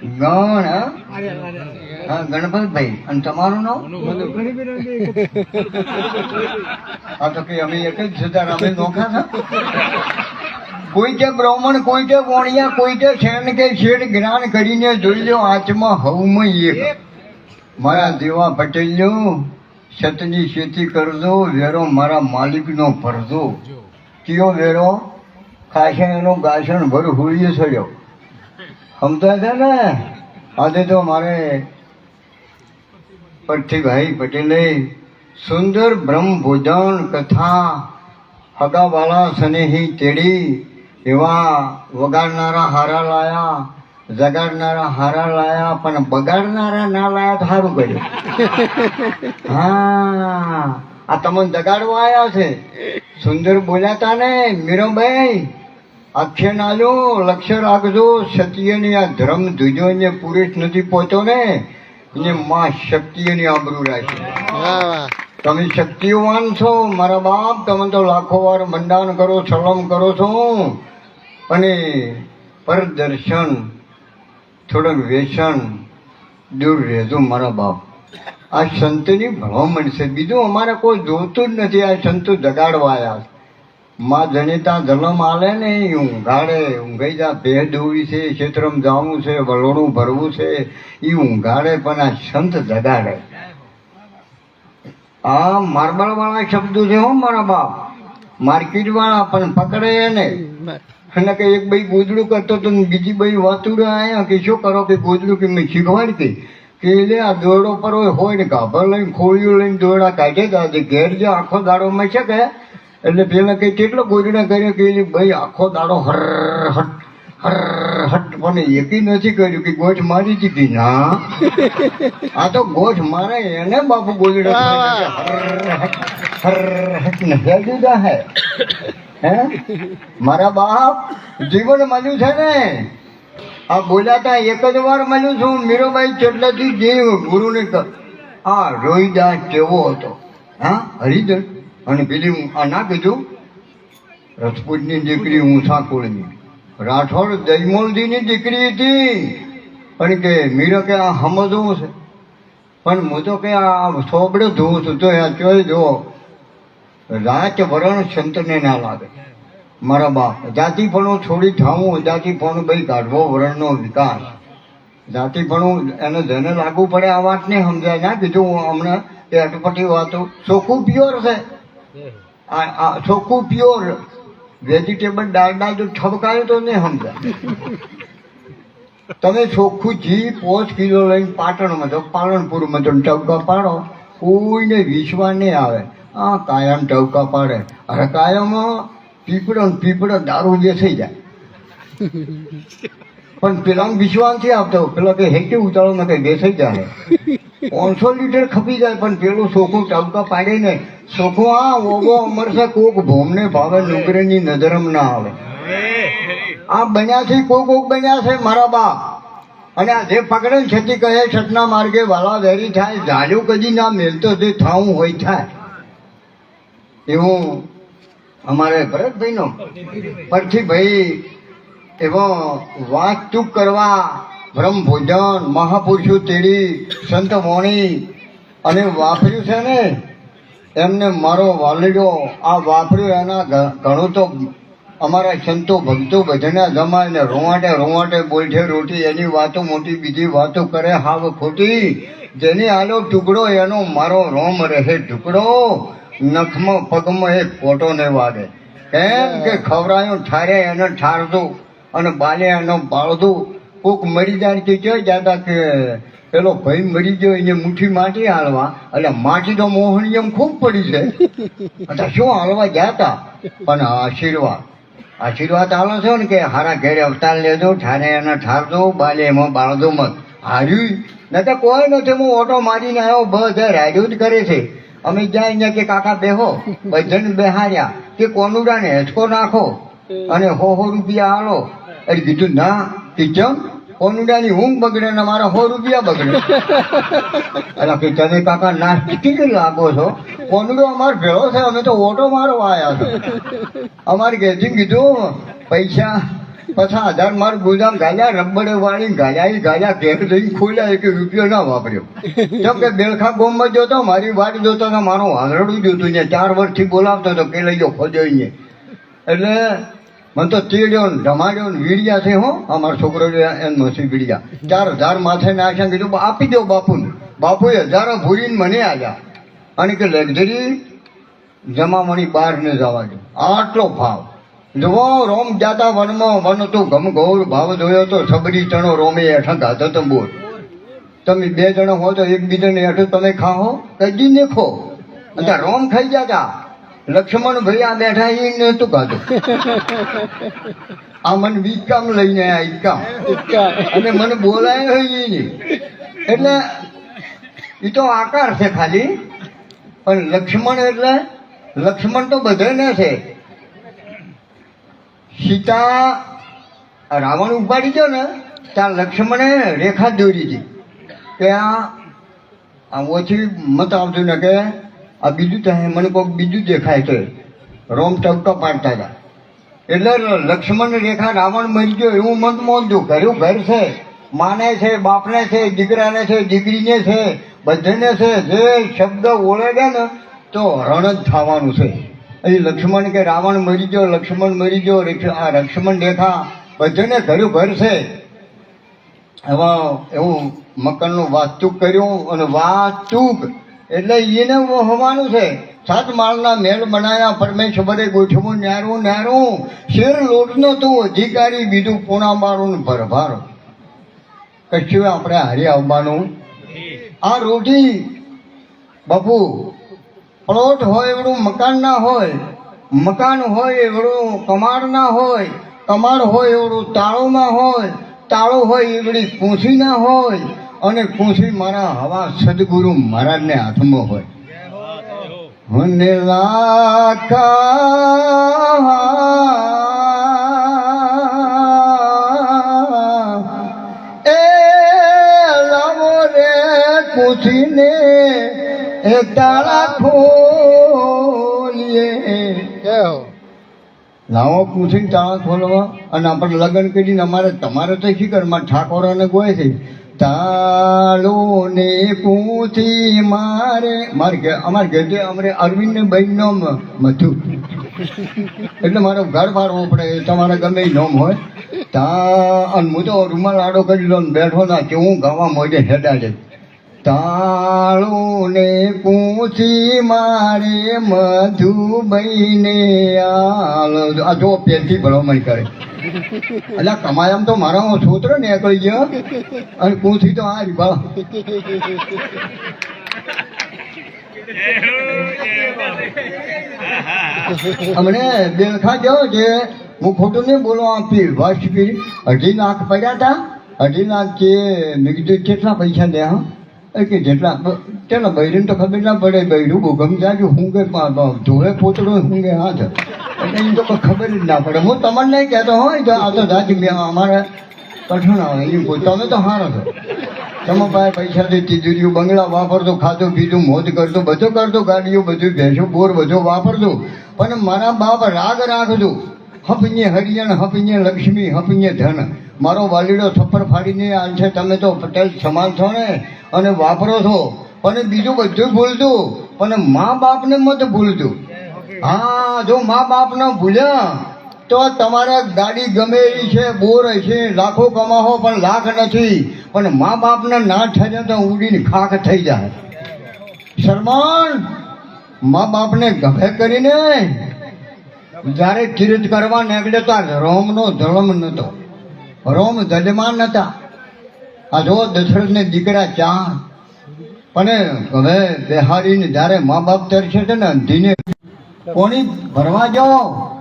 ગણ હા? હા ગણપતભાઈ. અને તમારું નામ? આ તો કે અમે એક જ જતા અમે નોખા હતા કોઈ કે બ્રાહ્મણ કોઈ કે વણિયા કોઈ કે શેણ કે શેઠ જ્ઞાન કરીને જોઈ લો આચમાં હવમાં એક. મારા દેવા પટેલ સતની ખેતી કરજો વેરો મારા માલિકનો ભરજો. કયો વેરો? ખાશે એનું ગાસણ ભર હોઈએ સડ્યો સમજાય છે ને, આજે તો મારે પઠ્ઠીભાઈ પટેલે સુંદર બ્રહ્મ ભોજન કથા હગાવાળા સ્નેહી તેડી એવા વગાડનારા હારા લાયા, જગાડનારા હારા લાયા, પણ બગાડનારા ના લાયા તો સારું કર્યું. હા, આ તમને જગાડવા આવ્યા છે. સુંદર બોલ્યાતા ને મીરાબાઈ અક્ષર નાલો લક્ષ્ય રાખજો સત્યની આ ધર્મ ધુજો ને પુરુષ નથી પહોંચો ને એને માં શક્તિની આબરૂ રાખી. તમે શક્તિવાન છો મારા બાપ તમે તો લાખો વાર મંડાણ કરો સલમ કરો છો. અને પરદર્શન થોડુંક વ્યસન દૂર રહેજો મારા બાપ. આ સંતની ભણવા મળશે બીજું અમારે કોઈ જોતું જ નથી આ સંતો જગાડવા આવ્યા. માં જનિતા જન્મ આલે ને એ ઊંઘાડે ઊંઘાઈ જા ભે દોવી છે ક્ષેત્રમ જવું છે વલોણું ભરવું છે એ ઊંઘાડે પણ આ સંત જગાડે આ માર્બલ વાળા શબ્દો છે હો મારા બાપ માર્કેટ વાળા પણ પકડે એને અને કે એક ભાઈ ગોદડું કરતો તો ને બીજી ભાઈ વાતુડા આયા કે શું કરો કે ગોદડું કે મેં શીખવાડી હતી કે એટલે આ દોરડો પર હોય હોય ને ગાભર લઈને ખોળીઓ લઈને દોરડા કાઢે દાદે ઘેર જે આખો દાડો માં છે કે એટલે પેલા કઈ કેટલો ગોદડા કર્યો કે ભાઈ, આખો દાડો હર, હટ હર, હટ. મને એકી નથી કર્યું કે ગોઠ મારી દીધી. ના. આ તો ગોઠ મારે એને બાપુ ગોદડા હર, હટ હે. હે? મારા બાપ જીવન મળ્યું છે ને. આ બોલાતા એક જ વાર મળ્યું છું. મીરાબાઈ ચેટલાથી જે ગુરુને આ રોહિદાસ કેવો હતો. હા, હરિજન? અને પેલી આ ના કીધું? રજપૂતની દીકરી ઊંસાકુળની રાઠોડ દયમોલજીની દીકરી હતી. પણ કે મીરો કે આ સમજવું છે. પણ હું તો કે આ સોબડે ધોઉં છું તો ચોય જો રાત વરણ સંતને ના લાગે. મારા બાપ, જાતિપણું છોડી થવું જાતિપણું ભાઈ કાઢવો વરણનો વિકાસ. જાતિપણું એને જેને લાગુ પડે આ વાત નહીં સમજાય. ના કીધું હું હમણાં, એ અટપટી વાતો. ચોખ્ખું પ્યોર છે. ચોખ્ખું પ્યોર વેજીટેબલ દાળના દાળ જો ઠબકાયું તો નહીં સમજાય. તમે ચોખ્ખું ઘી પાંચ કિલો લઈને પાટણમાં તો પાલનપુરમાં તો ટબકા પાડો, કોઈને વિશ્વાસ નહીં આવે. આ કાયમ ટબકા પાડે. અરે કાયમ પીપળો ને પીપળો દારૂ જે થઈ જાય. પણ પેલા વિશ્વાસ નથી આવતો પેલા કે હેઠે ઉતાળો ને કઈ બેસાઈ જાય. પાંચસો લીટર ખપી જાય, પણ પેલું ચોખ્ખું ટબકા પાડે ને આ ઓગો અમરસે કોક ભોમને ભાવે નુગરેની નજરમ ના આવે. આ બન્યા છે, કોક કોક બન્યા છે, મારા બાપ. અને આ પકડે છતી કહે છતના માર્ગે વાલા થાય ઝાડ્યું કદી ના મેલતો તે થાવું હોય થાય. એવું અમારે ભરતભાઈનો પરથી ભાઈ એવો વાત ચૂક કરવા બ્રહ્મ ભોજન, મહાપુરુષો તેડી, સંત વાણી અને વાપર્યું છે ને એમને મારો વાલડો આ વાપર્યું એના ઘણું તો અમારા સંતો ભક્તો બધાના જમાય ને રોવાટે રોવાટે બોલઠે રોટી, એની વાતો મોટી, બીજી વાતો કરે, હાવ ખોટી. જેની આલો ટુકડો, એનો મારો રોમ રહે ટુકડો. નખમાં, પગમાં એ ફોટો ને વાગે. કેમ કે ખવરાયું ઠારે એને ઠારતું અને બાલે એનો બાળતું કોક મરી જાય કે ક્યાં જાતા કે પેલો ભાઈ મરી ગયો એને મુઠ્ઠી માટી હાલવા. એટલે માટી તો મોહની એમ ખૂબ પડી એટલે શું હાલવા જાતા? પણ આશીર્વાદ. આશીર્વાદ આલો છો ને કે હારા ઘેરે અવતાર લેજો, ઠારે એને ઠારજો, બાલે એમાં બાળજો મત. હાર્યું. ન તો કોઈ નથી, હું ઓટો મારીને આવ્યો બધે રાડ્યું જ કરે છે. અમે જ્યાં અહીંયા કે કાકા બેહો ભજન બેહાર્યા. કે કોનુડાને હેચકો નાખો? અને હો હો રૂપિયા હાલો એટલે કીધું, ના કે ચમ? કોનુડાની ઊંઘ બગડે ને મારા સો રૂપિયા બગડે. એટલે કે તમે કાકા નાસ્તી કેટલી લાગો છો? કોનુડો અમાર ભેળો છે, અમે તો ઓટો મારવા આવ્યા છો. અમારે ઘેરથી કીધું, પૈસા પછી હજાર માર ગોદામ ગાલ્યા, રબડે વાળી ગાલ્યા ગાલ્યા, ઘેર જઈને ખોલ્યા, એક રૂપિયો ના વાપર્યો. કેમ કે બેલખા ગોમમાં જોતો મારી વાટ જોતો ને મારો હાંગરડું જોતું ને, ચાર વર્ષથી બોલાવતો હતો કે લઈ જાઓ ખોજો એટલે મને તો તેડ્યો ને ધમાડ્યો ને વીડિયા છે, હું. અમારો છોકરો એમ નથી વીડિયા. ચાર હજાર માથે નાખ્યા કીધું આપી દો બાપુને. બાપુએ હજારો ભૂરીને મને આવ્યા અને કે લક્ઝરી જમામણી બહાર ને જવા દો. આટલો ભાવ. જુઓ, રોમ જાતા વનમાં વન તો ગમ ગૌર ભાવ જોયો તો સબરી ચણો રોમે હેઠા ગાધો તો બોલ તમે બે જણા હો તો એકબીજાને હેઠું તમે ખાઓ. કદી ને ખો. અને રોમ ખાઈ જતા લક્ષ્મણ ભાઈ આ બેઠા એ નતું ખાધું આ મને વીકામ લઈને આ ઈકામ અને મને બોલાય હોય નહીં એટલે એ તો આકાર છે ખાલી. પણ લક્ષ્મણ એટલે લક્ષ્મણ તો બધાને છે. સીતા રાવણ ઉપાડી ગયો ને ત્યાં લક્ષ્મણે રેખા દોરી હતી કે આ ઓછી મત આવતું ને કે આ બીજું થાય મને કોઈક બીજું દેખાય છે રોમ ટપકા પાડતા હતા. એટલે લક્ષ્મણ રેખા રાવણ મરી ગયો એવું મત મોંધું. ઘરું ઘર છે. માને છે, બાપને છે, દીકરાને છે, દીકરીને છે, બધાને છે. જે શબ્દ ઓળગે ને, તો રણ જ થવાનું છે. અહીં લક્ષ્મણ કે રાવણ મરી ગયો, લક્ષ્મણ મરી ગયો આ લક્ષ્મણ રેખા બધાને ઘર્યું ઘર છે. એવા એવું મકાનનું વાસ્તુક કર્યું અને વાસ્તુક એટલે એને હોવાનું છે. સાત માળના મેળ બનાવ્યા, પરમેશ્વરે ગોઠવું ન્યારું ન્યારું. શેર લોટનો તું અધિકારી બીજું પૂણા મારું ભરભાર. કશું આપણે હારી આવવાનું? આ રોટી બાપુ, પ્લોટ હોય એવડું મકાન ના હોય, મકાન હોય એવડું કમાડ ના હોય, કમાડ હોય એવડું તાળોમાં હોય, તાળો હોય એવડી કુંસી ના હોય અને કુંસી મારા હવા સદગુરુ મહારાજને હાથમાં હોય. મને લાખા એ લાવો રે કુંસીને એ તાળા ખોલીએ. લાવો પૂછીને તાળા ખોલવા અને આપણે લગ્ન કરીને અમારે તમારે તો શી ઘરમાં ઠાકોરાને ગોય છે. તાળો ને પૂછી મારે મારે અમારે ઘેર અમારે અરવિંદ ને નામ મથુ એટલે મારો ઘર ફાળવો પડે તમારે ગમે નોમ હોય. તા, અને હું તો રૂમાલ આડો કરી લો બેઠો ના, કે હું ગાવા મોજે હેડાડે. તાળો ને પૂછી મારે મધુબઈને આ જો પેલથી ભલામણ કરે. એટલે કમાયામ તો મારા છોતરો નીકળી ગયો. અને પૂછી તો આ રીભા અમને દેલખા ગયો કે, હું ખોટું નહીં બોલો આપી વર્ષ પી અઢી લાખ પડ્યા હતા અઢી લાખ કે, મેં કીધું, કેટલા પૈસા દે, હા? કે જેટલા ચાલો બૈરીને તો ખબર ના પડે, બૈરું બહુ ગમ જાય હું કે ધોળે પોતળો હું કે હાથ. એટલે એ તો ખબર જ ના પડે. હું તમને નહીં કહેતો હોય, તો આ તો દાદી મેં અમારે કઠણ આવે. એની કોઈ તમે તો હારો છો. તમે પાસે પૈસાથી તિજોરીઓ, બંગલા વાપરતો, ખાધું, પીધું, મોજ કરતો, બધું કરતો, ગાડીઓ બધું ભેંસો, બોર બધું વાપરતો. પણ મારા બાપ રાગ રાખજો. હપીએ હરિયણ હપીએ લક્ષ્મી હપીએ ધન. મારો વાલીડો થપ્પર ફાડીને આલ તમે તો પટેલ સમાન છો ને? અને વાપરો છો. અને બીજું બધું ભૂલતું. પણ મા બાપને મત ભૂલતું. હા, જો મા બાપને ભૂલ્યા, તો તમારે ગાડી ગમે એવી છે, બોર છે લાખો કમાવો, પણ લાખ નથી. પણ મા બાપને ના ઠરે તો ઉડીને ખાખ થઈ જાય. શરમાન મા બાપને ગભે કરીને જ્યારે તીર્થ કરવા નીકળે તો આ રોમનો ધર્મ નતો રોમ ધજમાન નતા આ જો દશરથને દીકરા ચાર પણ હવે બિહારીને જ્યારે મા બાપ તરશે ને ધીને કોની ભરવા જાઓ?